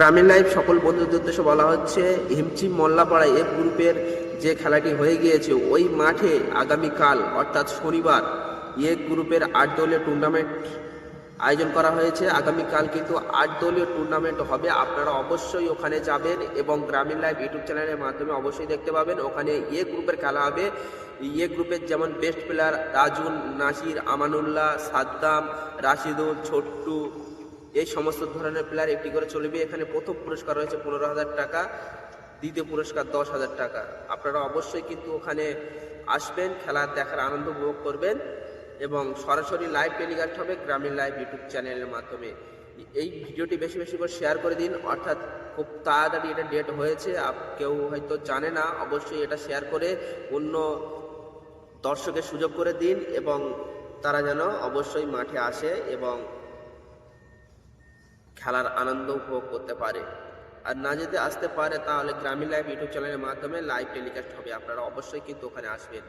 গ্রামীণ লাইফ, সকল বন্ধুদের উদ্দেশ্যে বলা হচ্ছে হিমচিম মোল্লাপাড়া এফ গ্রুপের যে খেলাটি হয়ে গিয়েছে, ওই মাঠে আগামীকাল, অর্থাৎ শনিবার এ গ্রুপের আট দলীয় টুর্নামেন্ট আয়োজন করা হয়েছে। আগামীকাল কিন্তু আট দলীয় টুর্নামেন্ট হবে। আপনারা অবশ্যই ওখানে যাবেন এবং গ্রামীণ লাইভ ইউটিউব চ্যানেলের মাধ্যমে অবশ্যই দেখতে পাবেন। ওখানে এ গ্রুপের খেলা হবে। এ গ্রুপের যেমন বেস্ট প্লেয়ার রাজুন নাসির, আমানুল্লাহ, সাদ্দাম, রাশিদুল, ছোট্টু এই সমস্ত ধরনের প্লেয়ার একটি করে চলবে এখানে প্রথম পুরস্কার রয়েছে পনেরো হাজার টাকা, দ্বিতীয় পুরস্কার দশ হাজার টাকা। আপনারা অবশ্যই কিন্তু ওখানে আসবেন, খেলা দেখার আনন্দ উপভোগ করবেন এবং সরাসরি লাইভ টেলিকাস্ট হবে গ্রামীণ লাইভ ইউটিউব চ্যানেলের মাধ্যমে। এই ভিডিওটি বেশি বেশি করে শেয়ার করে দিন, অর্থাৎ খুব তাড়াতাড়ি এটা ডেট হয়েছে কেউ হয়তো জানে না, অবশ্যই এটা শেয়ার করে অন্য দর্শকের সুযোগ করে দিন এবং তারা যেন অবশ্যই মাঠে আসে এবং খেলার আনন্দ উপভোগ করতে পারে। আর না যদি আসতে পারে, তাহলে গ্রামীণ লাইভ ইউটিউব চ্যানেলের মাধ্যমে লাইভ টেলিকাস্ট হবে। আপনারা অবশ্যই কিন্তু ওখানে আসবেন।